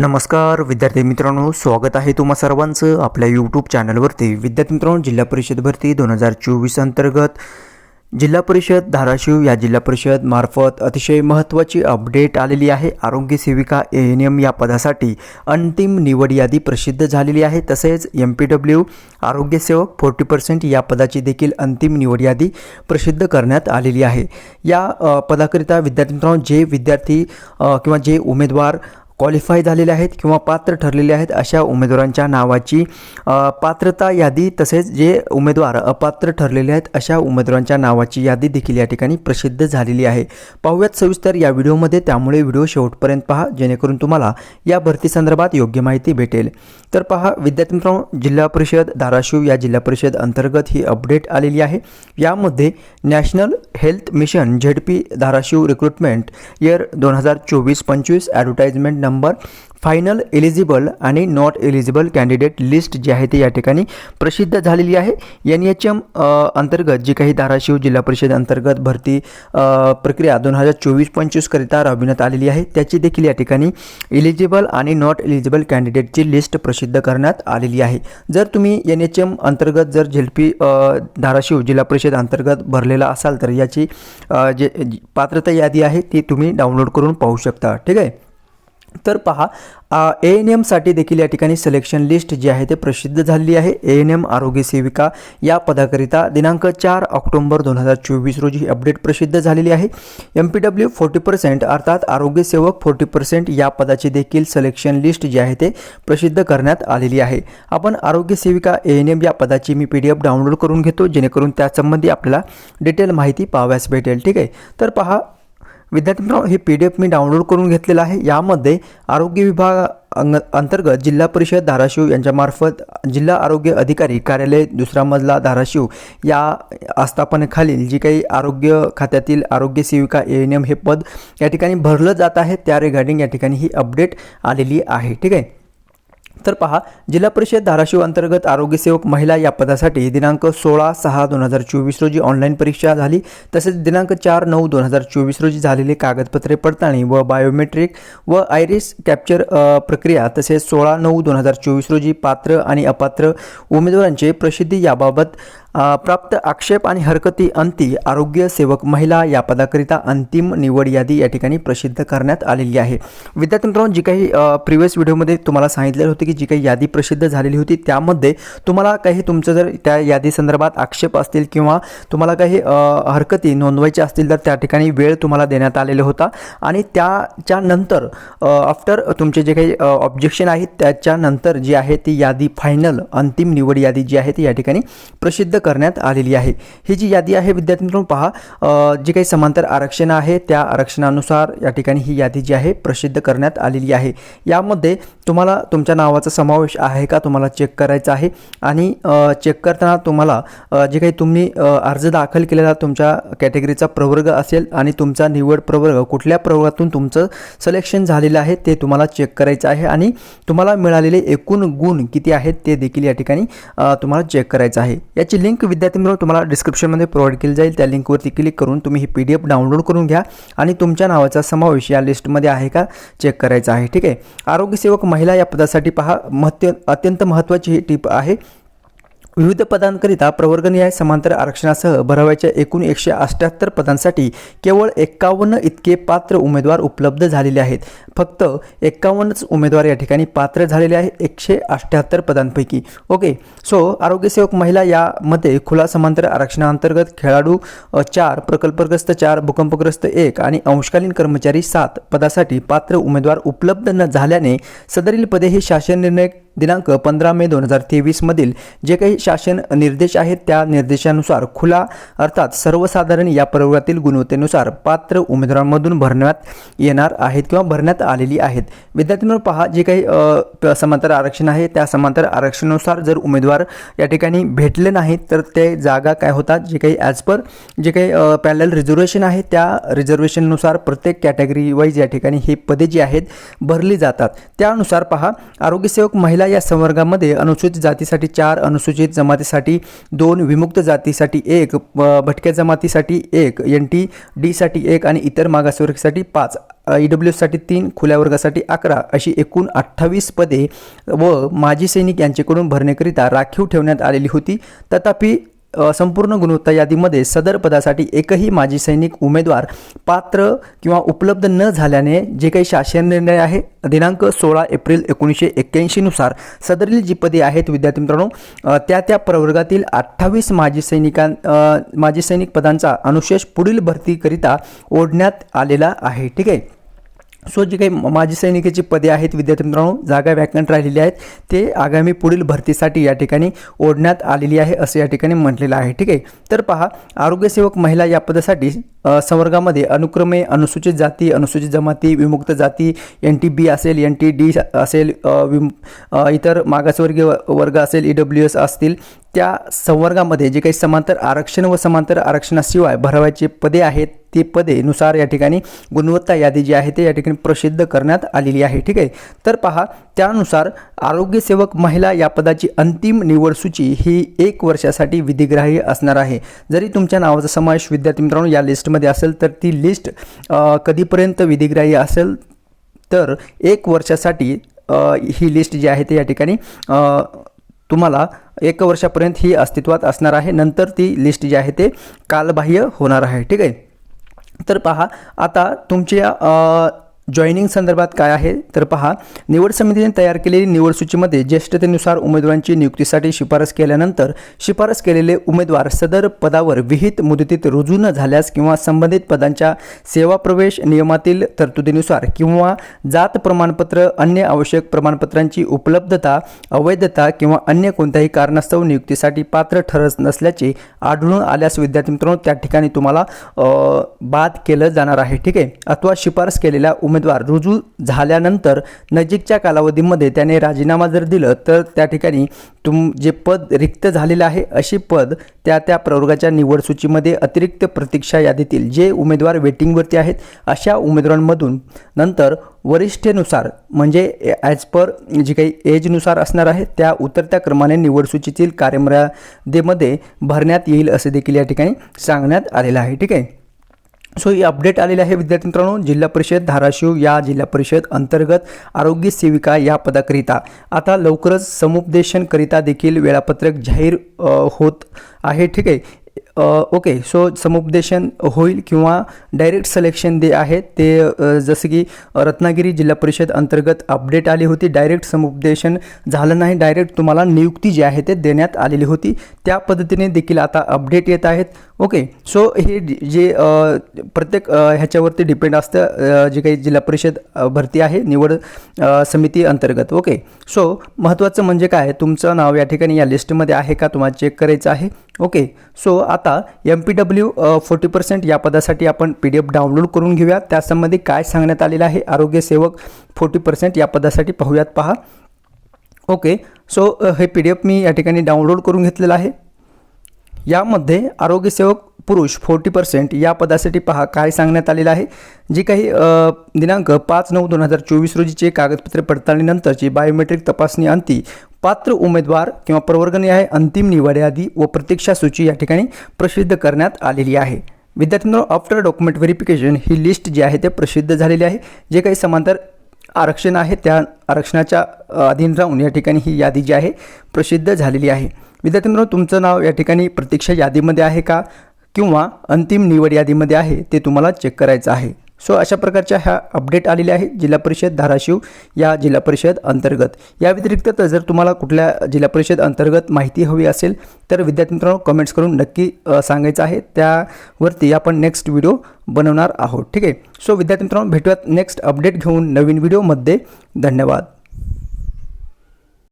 नमस्कार विद्यार्थी मित्रांनो स्वागत आहे तुम्हा सर्वांचं आपल्या यूट्यूब चॅनलवरती. विद्यार्थी मित्रांनो जिल्हा परिषद भरती दोन हजार चोवीस अंतर्गत. जिल्हा परिषद धाराशिव या जिल्हा परिषद मार्फत अतिशय महत्त्वाची अपडेट आलेली आहे. आरोग्य सेविका ए एन एम या पदासाठी अंतिम निवड यादी प्रसिद्ध झालेली आहे. तसेच एम पी डब्ल्यू आरोग्यसेवक फोर्टी पर्सेंट या पदाची देखील अंतिम निवड यादी प्रसिद्ध करण्यात आलेली आहे. या पदाकरिता विद्यार्थी मित्रांनो जे विद्यार्थी किंवा जे उमेदवार क्वालिफाय झालेले आहेत किंवा पात्र ठरलेले आहेत अशा उमेदवारांच्या नावाची पात्रता यादी तसेच जे उमेदवार अपात्र ठरलेले आहेत अशा उमेदवारांच्या नावाची यादी देखील या ठिकाणी प्रसिद्ध झालेली आहे. पाहूयात सविस्तर या व्हिडिओमध्ये त्यामुळे व्हिडिओ शेवटपर्यंत पहा जेणेकरून तुम्हाला या भरती संदर्भात योग्य माहिती भेटेल. तर पहा विद्यार्थी मित्रांनो जिल्हा परिषद धाराशिव या जिल्हा परिषद अंतर्गत ही अपडेट आलेली आहे. यामध्ये national health mission ZP Dharashiv recruitment year दोन हजार चोवीस पंचवीस ॲडव्हर्टाइजमेंट नंबर फायनल एलिजिबल आणि नॉट एलिजिबल कॅन्डिडेट लिस्ट जी आहे ती या ठिकाणी प्रसिद्ध झालेली आहे. एन एच एम अंतर्गत जी काही धाराशिव जिल्हा परिषद अंतर्गत भरती प्रक्रिया दोन हजार चोवीस पंचवीसकरिता राबविण्यात आलेली आहे. त्याची देखील या ठिकाणी एलिजिबल आणि नॉट एलिजिबल कॅन्डिडेटची लिस्ट प्रसिद्ध करण्यात आलेली आहे. जर तुम्ही एन एच एम अंतर्गत जर झेडपी धाराशिव जिल्हा परिषद अंतर्गत भरलेला असाल तर याची जे पात्रता यादी आहे ती तुम्ही डाउनलोड करून पाहू शकता. ठीक आहे? तर पहा ए एन एमसाठी देखील या ठिकाणी सिलेक्शन लिस्ट जी आहे ते प्रसिद्ध झालेली आहे. ए एन एम आरोग्य सेविका या पदाकरिता दिनांक चार ऑक्टोंबर दोन हजार चोवीस रोजी अपडेट प्रसिद्ध झालेली आहे. M P W forty percent अर्थात आरोग्य सेवक फोर्टी पर्सेंट या पदाची देखील सिलेक्शन लिस्ट जी आहे ते प्रसिद्ध करण्यात आलेली आहे. आपण आरोग्य सेविका ए एन एम या पदाची मी पी डी एफ डाउनलोड करून घेतो जेणेकरून त्यासंबंधी आपल्याला डिटेल माहिती पाहाव्यास भेटेल. ठीक आहे? तर पहा विद्यार्थी मित्रांनो हे पी डी एफ मी डाउनलोड करून घेतलेलं आहे. यामध्ये आरोग्य विभाग अंग अंतर्गत जिल्हा परिषद धाराशिव यांच्यामार्फत जिल्हा आरोग्य अधिकारी कार्यालय दुसरा मजला धाराशिव या आस्थापनेखालील जी काही आरोग्य खात्यातील आरोग्य सेविका ए एन एम हे पद या ठिकाणी भरलं जात आहे. त्या रिगार्डिंग या ठिकाणी ही अपडेट आलेली आहे. ठीक आहे? तर पहा जिल्हा परिषद धाराशिव अंतर्गत आरोग्यसेवक महिला या पदासाठी दिनांक सोळा सहा दोन हजार चोवीस रोजी ऑनलाईन परीक्षा झाली. तसेच दिनांक चार नऊ दोन हजार चोवीस रोजी झालेली कागदपत्रे पडताळणी व बायोमेट्रिक व आयरिस कॅप्चर प्रक्रिया तसेच सोळा नऊ दोन हजार चोवीस रोजी पात्र आणि अपात्र उमेदवारांचे प्रसिद्धी याबाबत प्राप्त आक्षेप आणि हरकती अंती आरोग्य सेवक महिला या पदाकरिता अंतिम निवड यादी या ठिकाणी प्रसिद्ध करण्यात आलेली आहे. विद्यार्थी मित्रांनो जी काही प्रिव्हियस व्हिडिओमध्ये तुम्हाला सांगितलेलं होतं की जी काही यादी प्रसिद्ध झालेली होती त्यामध्ये तुम्हाला काही तुमचं जर त्या यादी संदर्भात आक्षेप असतील किंवा तुम्हाला काही हरकती नोंदवायच्या असतील तर त्या ठिकाणी वेळ तुम्हाला देण्यात आलेला होता. आणि त्याच्या नंतर आफ्टर तुमचे जे काही ऑब्जेक्शन आहेत त्याच्यानंतर जी आहे ती यादी फायनल अंतिम निवड यादी जी आहे ती या ठिकाणी प्रसिद्ध करण्यात आलेली आहे. ही जी यादी आहे विद्यार्थी मित्रांनो पहा जी काही समांतर आरक्षण आहे त्या आरक्षणानुसार या ठिकाणी ही यादी जी आहे प्रसिद्ध करण्यात आलेली आहे. यामध्ये तुम्हाला तुमच्या नावाचा समावेश आहे का तुम्हाला चेक करायचा आहे? आणि चेक करताना तुम्हाला जे काही तुम्ही अर्ज दाखल केलेला तुमच्या कॅटेगरीचा प्रवर्ग असेल आणि तुमचा निवड प्रवर्ग कुठल्या प्रवर्गातून तुमचं सिलेक्शन झालेलं आहे ते तुम्हाला चेक करायचं आहे. आणि तुम्हाला मिळालेले एकूण गुण किती आहेत ते देखील या ठिकाणी तुम्हाला चेक करायचं आहे. याची लिंक विद्यार्थी मित्रांनो तुम्हाला डिस्क्रिप्शनमध्ये प्रोव्हाइड केली जाईल. त्या लिंकवरती क्लिक करून तुम्ही ही पी डी एफ डाउनलोड करून घ्या आणि तुमच्या नावाचा समावेश या लिस्टमध्ये आहे का चेक करायचा आहे. ठीक आहे? आरोग्यसेवक महिला या पदासाठी पहा महत्त्व अत्यंत महत्त्वाची ही टीप आहे. विविध पदांकरिता प्रवर्गनिहाय समांतर आरक्षणासह भरावयाच्या एकूण एकशे अष्ट्याहत्तर पदांसाठी केवळ एक्कावन्न इतके पात्र उमेदवार उपलब्ध झालेले आहेत. फक्त एक्कावन्नच उमेदवार या ठिकाणी पात्र झालेले आहे एकशे अष्ट्याहत्तर पदांपैकी. ओके सो आरोग्यसेवक महिला यामध्ये खुला समांतर आरक्षणाअंतर्गत खेळाडू चार प्रकल्पग्रस्त चार भूकंपग्रस्त एक आणि अंशकालीन कर्मचारी सात पदासाठी पात्र उमेदवार उपलब्ध न झाल्याने सदरील पदे हे शासन निर्णय दिनांक पंधरा मे दोन हजार तेवीसमधील जे काही शासन निर्देश आहेत त्या निर्देशानुसार खुला अर्थात सर्वसाधारण या प्रवर्गातील गुणवत्तेनुसार पात्र उमेदवारांमधून भरण्यात येणार आहेत किंवा भरण्यात आलेली आहेत. विद्यार्थ्यांवर पहा जे काही समांतर आरक्षण आहे त्या समांतर आरक्षणानुसार जर उमेदवार या ठिकाणी भेटले नाहीत तर ते जागा काय होतात जे काही ॲज पर जे काही पॅनल रिझर्वेशन आहे त्या रिझर्वेशननुसार प्रत्येक कॅटेगरी वाईज या ठिकाणी ही पदे जी आहेत भरली जातात. त्यानुसार पहा आरोग्यसेवक महिला महिला या संवर्गामध्ये अनुसूचित जातीसाठी चार अनुसूचित जमातीसाठी दोन विमुक्त जातीसाठी एक भटक्या जमातीसाठी एक एन टी डीसाठी एक आणि इतर मागासवर्गासाठी पाच. ई डब्ल्यूसाठी तीन खुल्या वर्गासाठी अकरा अशी एकूण अठ्ठावीस पदे व माजी सैनिक यांच्याकडून भरण्याकरिता राखीव ठेवण्यात आलेली होती. तथापि संपूर्ण गुणवत्ता यादीमध्ये सदर पदासाठी एकही माजी सैनिक उमेदवार पात्र किंवा उपलब्ध न झाल्याने जे काही शासन निर्णय आहे दिनांक सोळा एप्रिल एकोणीसशे एक्क्याऐंशीनुसार सदरील जी पदे आहेत विद्यार्थी मित्रांनो त्या त्या प्रवर्गातील अठ्ठावीस माजी सैनिकां माजी सैनिक पदांचा अनुशेष पुढील भरतीकरिता ओढण्यात आलेला आहे. ठीक आहे? सो जी काही माजी सैनिकाची पदे आहेत विद्यार्थी मित्रांनो जागा वॅकंट राहिलेली आहेत ते आगामी पुढील भरतीसाठी या ठिकाणी ओढण्यात आलेली आहे असं या ठिकाणी म्हटलेलं आहे. ठीक आहे? तर पहा आरोग्यसेवक महिला या पदासाठी संवर्गामध्ये अनुक्रमे अनुसूचित जाती अनुसूचित जमाती विमुक्त जाती एन टी बी असेल एन टी डी असेल विम इतर मागासवर्गीय व- वर्ग असेल ई डब्ल्यू एस असतील त्या संवर्गामध्ये जे काही समांतर आरक्षण व समांतर आरक्षणाशिवाय भरवायचे पदे आहेत ती पदे नुसार या ठिकाणी गुणवत्ता यादी जी आहे ते या ठिकाणी प्रसिद्ध करण्यात आलेली आहे. ठीक आहे? तर पहा त्यानुसार आरोग्यसेवक महिला या पदाची अंतिम निवड सूची ही एक वर्षासाठी विधिग्राह्य असणार आहे. जरी तुमच्या नावाचा समावेश विद्यार्थी मित्रांनो या लिस्टमध्ये असेल तर ती लिस्ट कधीपर्यंत विधिग्राह्य असेल तर एक वर्षासाठी ही लिस्ट जी आहे ते या ठिकाणी तुम्हाला एक वर्षापर्यंत ही अस्तित्वात असणार आहे. नंतर ती लिस्ट जी आहे ते कालबाह्य होणार आहे. ठीक आहे? तर पहा आता तुमच्या जॉईनिंग संदर्भात काय आहे? तर पहा निवड समितीने तयार केलेली निवड सूचीमध्ये ज्येष्ठतेनुसार उमेदवारांची नियुक्तीसाठी शिफारस केल्यानंतर शिफारस केलेले उमेदवार सदर पदावर विहित मुदतीत रुजू न झाल्यास किंवा संबंधित पदांच्या सेवा प्रवेश नियमातील तरतुदीनुसार किंवा जात प्रमाणपत्र अन्य आवश्यक प्रमाणपत्रांची उपलब्धता अवैधता किंवा अन्य कोणत्याही कारणास्तव नियुक्तीसाठी पात्र ठरत नसल्याचे आढळून आल्यास विद्यार्थी मित्रांनो त्या ठिकाणी तुम्हाला बाद केलं जाणार आहे. ठीक आहे? अथवा शिफारस केलेल्या केलेला उमेदवार रुजू झाल्यानंतर नजीकच्या कालावधीमध्ये त्याने राजीनामा जर दिलं तर त्या ठिकाणी तुम जे पद रिक्त झालेलं आहे अशी पद त्या त्या प्रवर्गाच्या निवड सूचीमध्ये अतिरिक्त प्रतीक्षा यादीतील जे उमेदवार वेटिंगवरती आहेत अशा उमेदवारांमधून नंतर वरिष्ठेनुसार म्हणजे ॲज पर जी काही एजनुसार असणार आहे त्या उतरत्या क्रमाने निवड सूचीतील कार्यमर्यादेमध्ये भरण्यात येईल असे देखील या ठिकाणी सांगण्यात आलेलं आहे. ठीक आहे? सो ही अपडेट आलेली आहे विद्यार्थी मित्रांनो जिल्हा परिषद धाराशिव या जिल्हा परिषद अंतर्गत आरोग्य सेविका या पदाकरिता. आता लवकरच समुपदेशनकरिता देखील वेळापत्रक जाहीर होत आहे. ठीक आहे? ओके सो समुपदेशन होईल किंवा डायरेक्ट सिलेक्शन जे आहे ते जसं की रत्नागिरी जिल्हा परिषद अंतर्गत अपडेट आली होती. डायरेक्ट समुपदेशन झालं नाही. डायरेक्ट तुम्हाला नियुक्ती जी आहे ते देण्यात आलेली होती. त्या पद्धतीने देखील आता अपडेट येत आहेत. ओके सो हे जे प्रत्येक ह्याच्यावरती डिपेंड असतं जे काही जिल्हा परिषद भरती आहे निवड समिती अंतर्गत. ओके सो महत्त्वाचं म्हणजे काय? तुमचं नाव या ठिकाणी या लिस्टमध्ये आहे का? तुम्हाला चेक करायचं आहे. ओके सो आता M P W forty percent या पदासाठी आपण पी डी एफ डाउनलोड करून घेऊया. त्यासंबंधी काय सांगण्यात आलेलं आहे आरोग्य सेवक फोर्टी पर्सेंट या पदासाठी पाहूयात पहा. ओके सो हे पी डी एफ मी या ठिकाणी डाउनलोड करून घेतलेलं आहे. यामध्ये आरोग्यसेवक पुरुष फोर्टी पर्सेंट या पदासाठी पहा काय सांगण्यात आलेलं आहे. जी काही दिनांक पाच नऊ दोन हजार चोवीस रोजीचे कागदपत्रे पडताळणीनंतरची बायोमेट्रिक तपासणी अंती पात्र उमेदवार किंवा प्रवर्गनिहाय अंतिम निवड यादी व प्रतीक्षा सूची या ठिकाणी प्रसिद्ध करण्यात आलेली आहे. विद्यार्थ्यांनो आफ्टर डॉक्युमेंट व्हेरिफिकेशन ही लिस्ट जी आहे ते प्रसिद्ध झालेली आहे. जे काही समांतर आरक्षण आहे त्या आरक्षणाच्या अधीन राहून या ठिकाणी ही यादी जी आहे प्रसिद्ध झालेली आहे. विद्यार्थी मित्रांनो तुमचं नाव या ठिकाणी प्रतीक्षा यादीमध्ये आहे का? किंवा अंतिम निवड यादीमध्ये आहे ते तुम्हाला चेक करायचं आहे. सो अशा प्रकारच्या ह्या अपडेट आलेल्या आहेत जिल्हा परिषद धाराशिव या जिल्हा परिषद अंतर्गत. या व्यतिरिक्त तर जर तुम्हाला कुठल्या जिल्हा परिषद अंतर्गत माहिती हवी असेल तर विद्यार्थी मित्रांनो कमेंट्स करून नक्की सांगायचं आहे. त्यावरती आपण नेक्स्ट व्हिडिओ बनवणार आहोत. ठीक आहे? सो विद्यार्थी मित्रांनो भेटूयात नेक्स्ट अपडेट घेऊन नवीन व्हिडिओमध्ये धन्यवाद.